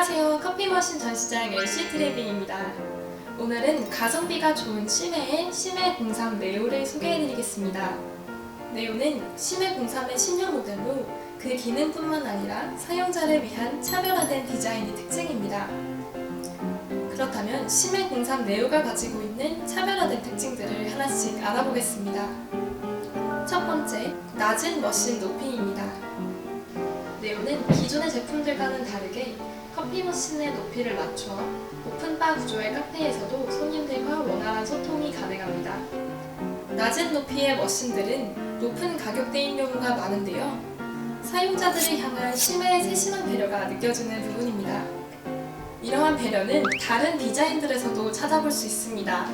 커피머신 전시장 LC 트레이딩입니다. 오늘은 가성비가 좋은 심해의 심해 03 네오를 소개해드리겠습니다. 네오는 심해 03의 신형 모델로 그 기능뿐만 아니라 사용자를 위한 차별화된 디자인이 특징입니다. 그렇다면 심해 03 네오가 가지고 있는 차별화된 특징들을 하나씩 알아보겠습니다. 첫 번째, 낮은 머신 높이입니다. 네오는 기존의 제품들과는 다르게 커피 머신의 높이를 낮춰 오픈바 구조의 카페에서도 손님들과 원활한 소통이 가능합니다. 낮은 높이의 머신들은 높은 가격대인 경우가 많은데요. 사용자들을 향한 심해 세심한 배려가 느껴지는 부분입니다. 이러한 배려는 다른 디자인들에서도 찾아볼 수 있습니다.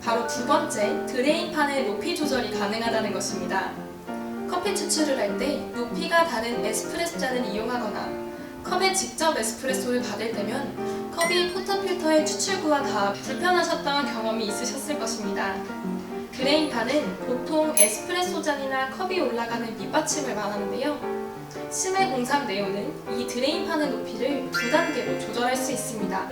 바로 두 번째, 드레인판의 높이 조절이 가능하다는 것입니다. 커피 추출을 할 때 높이가 다른 에스프레소 잔을 이용하거나 컵에 직접 에스프레소를 받을 때면 컵이 포터필터의 추출구와 다 불편하셨던 경험이 있으셨을 것입니다. 그레인판은 보통 에스프레소 잔이나 컵이 올라가는 밑받침을 말하는데요. 심해 03 네오는 이 드레인판의 높이를 두 단계로 조절할 수 있습니다.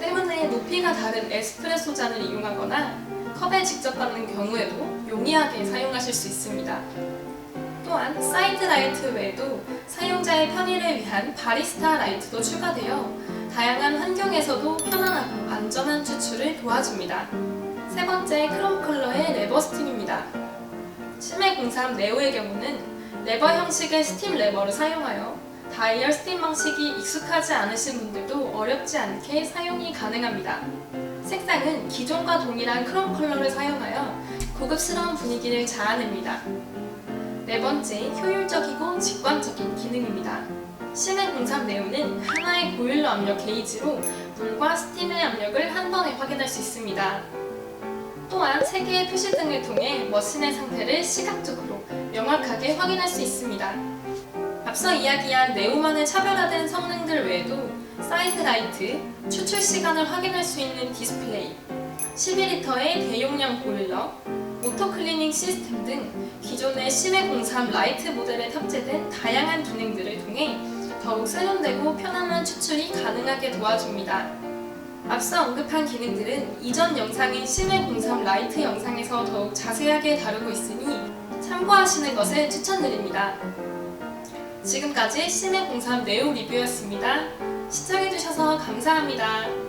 때문에 높이가 다른 에스프레소 잔을 이용하거나 컵에 직접 받는 경우에도 용이하게 사용하실 수 있습니다. 또한 사이드 라이트 외에도 사용자의 편의를 위한 바리스타 라이트도 추가되어 다양한 환경에서도 편안하고 안전한 추출을 도와줍니다. 세 번째 크롬 컬러의 레버 스팀입니다. 심해 03 네오의 경우는 레버 형식의 스팀 레버를 사용하여 다이얼 스팀 방식이 익숙하지 않으신 분들도 어렵지 않게 사용이 가능합니다. 색상은 기존과 동일한 크롬 컬러를 사용하여 고급스러운 분위기를 자아냅니다. 네 번째, 효율적이고 직관적인 기능입니다. 심해 03 네오는 하나의 보일러 압력 게이지로 물과 스팀의 압력을 한 번에 확인할 수 있습니다. 또한 세 개의 표시 등을 통해 머신의 상태를 시각적으로 명확하게 확인할 수 있습니다. 앞서 이야기한 네오만의 차별화된 성능들 외에도 사이드 라이트, 추출 시간을 확인할 수 있는 디스플레이, 12리터의 대용량 보일러, 오토 클리닝 시스템 등 기존의 심해 03 라이트 모델에 탑재된 다양한 기능들을 통해 더욱 세련되고 편안한 추출이 가능하게 도와줍니다. 앞서 언급한 기능들은 이전 영상인 심해 03 라이트 영상에서 더욱 자세하게 다루고 있으니 참고하시는 것을 추천드립니다. 지금까지 심해 03 네오 리뷰였습니다. 시청해주셔서 감사합니다.